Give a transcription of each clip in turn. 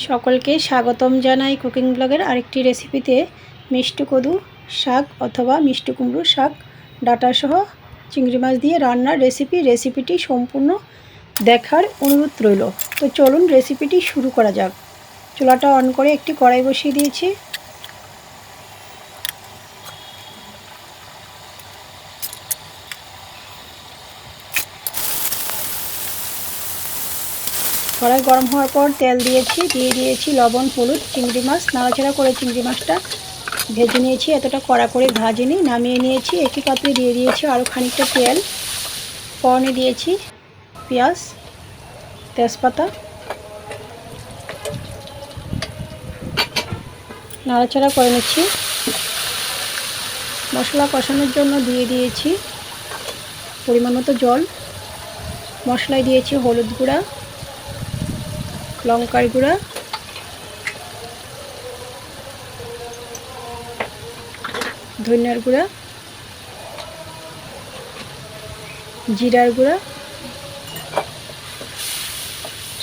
সকলকে স্বাগতম জানাই কুকিং ব্লগের আরেকটি রেসিপিতে। মিষ্টি কদু শাক অথবা মিষ্টি কুমড়ো শাক ডাটাসহ চিংড়ি মাছ দিয়ে রান্নার রেসিপি, রেসিপিটি সম্পূর্ণ দেখার অনুরোধ রইল। তো চলুন রেসিপিটি শুরু করা যাক। চুলাটা অন করে একটি কড়াই বসিয়ে দিয়েছি। কড়াই গরম হওয়ার পর তেল দিয়েছি, দিয়ে দিয়েছি লবণ, হলুদ, চিংড়ি মাছ। নাড়াচাড়া করে চিংড়ি মাছটা ভেজে নিয়েছি, এতটা কড়া করে ভাজিনি। নামিয়ে নিয়েছি একই পাত্রে দিয়ে দিয়েছি আরও খানিকটা তেল। ফোড়নে দিয়েছি পেঁয়াজ, তেজপাতা। নাড়াচাড়া করে নিচ্ছি। মশলা কষানোর জন্য দিয়ে দিয়েছি পরিমাণ মতো জল। মশলায় দিয়েছি হলুদ গুঁড়া। লঙ্কার গুঁড়া। ধনিয়ার গুঁড়া। জিরার গুঁড়া।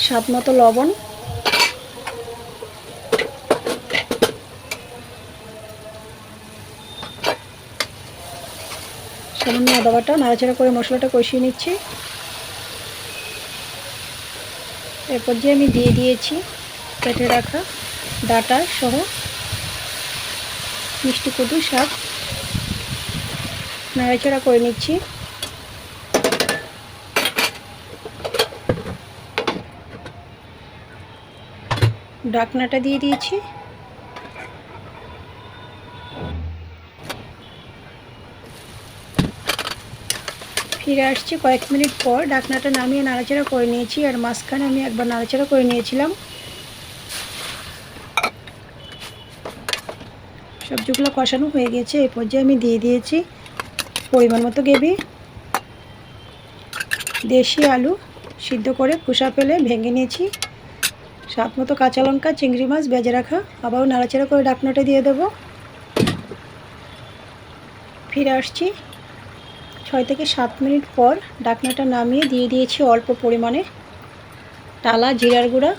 স্বাদ মতো লবণ। সামান্য আদা বাটা, নাড়াচাড়া করে মশলাটা কষিয়ে নিচ্ছি। এরপর যে আমি দিয়ে দিয়েছি, কেটে রাখা ডাটা সহ মিষ্টি কদু শাক নাড়াচড়া করে নিচ্ছি। ডাকনাটা দিয়ে দিয়েছি। ফিরে আসছি কয়েক মিনিট পর। ডাকনাটা নামিয়ে নাড়াচাড়া করে নিয়েছি আর মাঝখানে আমি একবার নাড়াচাড়া করে নিয়েছিলাম। সবজিগুলো কষানো হয়ে গেছে এই পর্যায়ে আমি দিয়ে দিয়েছি পরিমাণ মতো গ্রেভি, দেশি আলু সিদ্ধ করে খোসা ফেলে ভেঙে নিয়েছি, স্বাদ মতো কাঁচা লঙ্কা, চিংড়ি মাছ বেজে রাখা। আবারও নাড়াচাড়া করে ডাকনাটা দিয়ে দেবো। ফিরে আসছি। ছয় থেকে সাত মিনিট পর ডাকনাটা নামিয়ে দিয়ে দিয়েছি অল্প পরিমাণে। টালা, জিরার গুঁড়া।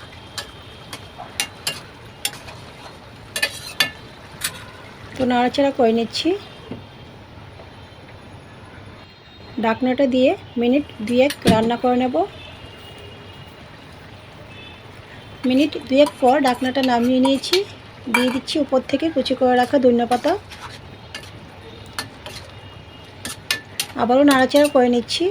তো নাড়াচাড়া করে নিচ্ছি। ডাকনাটা দিয়ে মিনিট দুয়েক রান্না করে নেব। মিনিট দুয়েক পর ডাকনাটা নামিয়ে নিয়েছি। দিয়ে দিচ্ছি উপর থেকে কুচি করে রাখা ধন্য পাতা আবারও নাড়াচাড়া করে নিচ্ছি।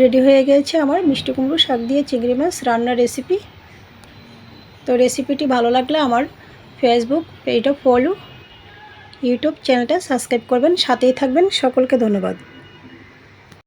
রেডি হয়ে গেছে আমার মিষ্টি কুমড়ো শাক দিয়ে চিংড়ি মাছ রান্নার রেসিপি। তো রেসিপিটি ভালো লাগলে আমার ফেসবুক পেজটা ফলো ইউটিউব চ্যানেলটা সাবস্ক্রাইব করবেন। সাথেই থাকবেন। সকলকে ধন্যবাদ।